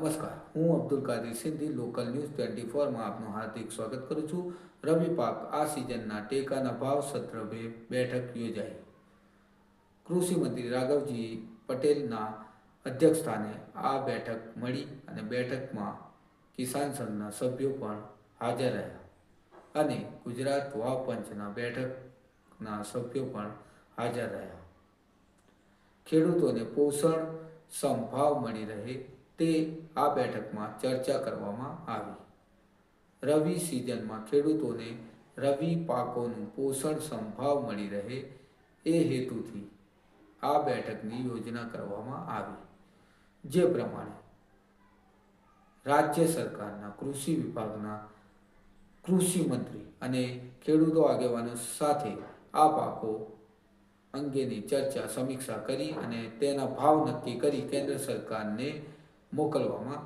નમસ્કાર. હું Abdul Kadir Sindhi local news twenty ફોરમાં આપનું હાર્દિક સ્વાગત કરું છું. રવિ પાક આ સિઝનના ટેકાના ભાવ સત્ર બે બેઠક યોજાઈ. કૃષિ મંત્રી રાઘવજી પટેલના અધ્યક્ષસ્થાને આ બેઠક મળી અને બેઠકમાં કિસાન સંઘના સભ્યો પણ હાજર રહ્યા. અને ગુજરાત વાવ પંચના બેઠકના સભ્યો પણ હાજર રહ્યા. ખેડૂતોને પોષણ, સમભાવ મળી રહે તે આ બેઠકમાં ચર્ચા કરવામાં આવી. રવિ સિઝનમાં ખેડૂતોને રવિ પાકોનું પોષણ સંભાવ મળી રહે એ હેતુથી આ બેઠકની યોજના કરવામાં આવી. જે પ્રમાણે રાજ્ય સરકારના કૃષિ વિભાગના કૃષિ મંત્રી અને ખેડૂતો આગેવાનો સાથે આ પાકો અંગેની ચર્ચા સમીક્ષા કરી અને તેના ભાવ નક્કી કરી કેન્દ્ર સરકારને મોકલવામાં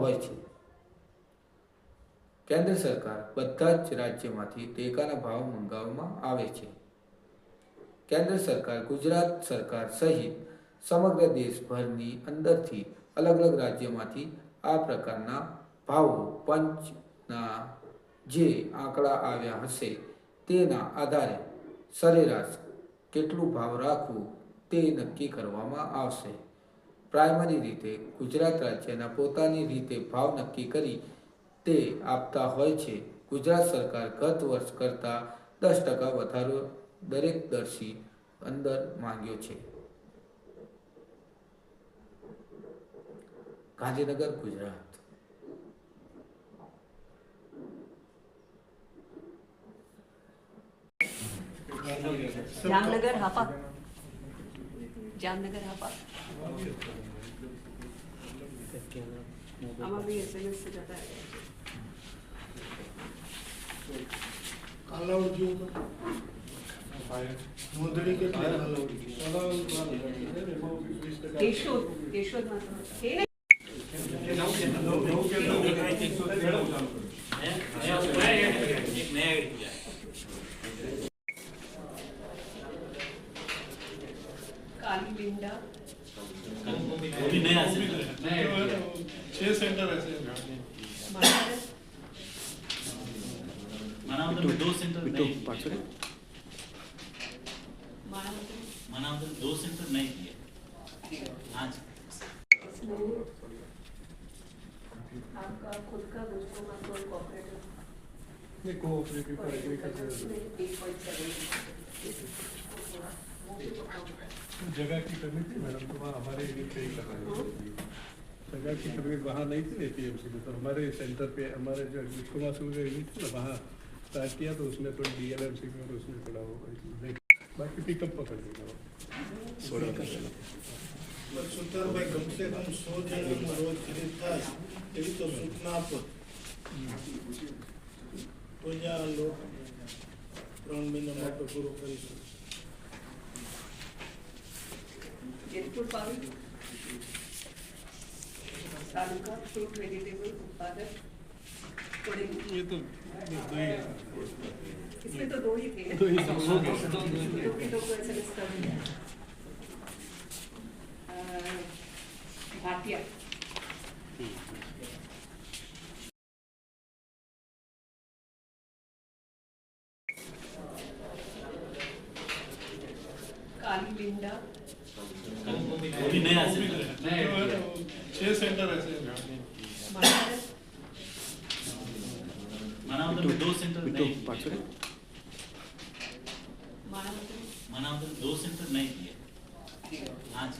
હોય છે. કેન્દ્ર સરકાર બધા જ રાજ્યમાંથી ટેકાના ભાવ મંગાવવામાં આવે છે. કેન્દ્ર સરકાર, ગુજરાત સરકાર સહિત સમગ્ર દેશભરની અંદરથી અલગ અલગ રાજ્યમાંથી આ પ્રકારના ભાવો પંચના જે આંકડા આવ્યા હશે તેના આધારે સરેરાશ કેટલું ભાવ રાખવું તે નક્કી કરવામાં આવશે. પ્રાઇમરી રીતે ગુજરાત રાજ્યના પોતાની રીતે ભાવ નક્કી કરી તે આપતા હોય છે. ગુજરાત સરકાર ગત વર્ષ કરતાં દસ ટકા વધારો દરેક દર્શી અંદર માંગ્યો છે. ગાંધીનગર, ગુજરાત. જામનગર, હાપા. જામનગર આપા આમાં બી એસએમએસ જતા કાલાવડી નોંધણી કેટલી કેશોદ કેશોદમાં તો काली लिंडा अभी नया छह सेंटर ऐसे मनावदर में दो सेंटर नहीं पांच मनावदर मनावदर दो सेंटर नहीं किए आज आपका खुद का गुस्को कंट्रोल कोऑपरेटिव ये कोऑपरेटिव पर एग्रीकल्चर 1.7 जगह की कमी थी मैडम तो वहाँ हमारे यूनिट पे ही कर रहे थे जगह की कमी वहाँ नहीं थी एपीएमसी में तो हमारे सेंटर पे हमारे जो विश्वकुमार सिंह का यूनिट था ना वहाँ स्टार्ट किया तो उसमें थोड़ी डीएलएमसी में और उसमें थोड़ा वो बाकी पिकअप पकड़ लिया સુતારભાઈ કમસે કમ સો જણાનું રોજ ખરીદ થાય એવી તો સૂચના આપો તો ત્યાં લોક ત્રણ મહિના માટે પૂરો કરીશું input power taluka fruit vegetable उत्पादक ये तो दो तो ही इसमें तो दो ही थे। दो ही दो दो दो दो को ऐसा लिस्ट काली लिंडा। अभी नया है छह सेंटर ऐसे बनारस मनावदर में दो सेंटर नहीं किए माणावदर मनावदर दो सेंटर नहीं किए आज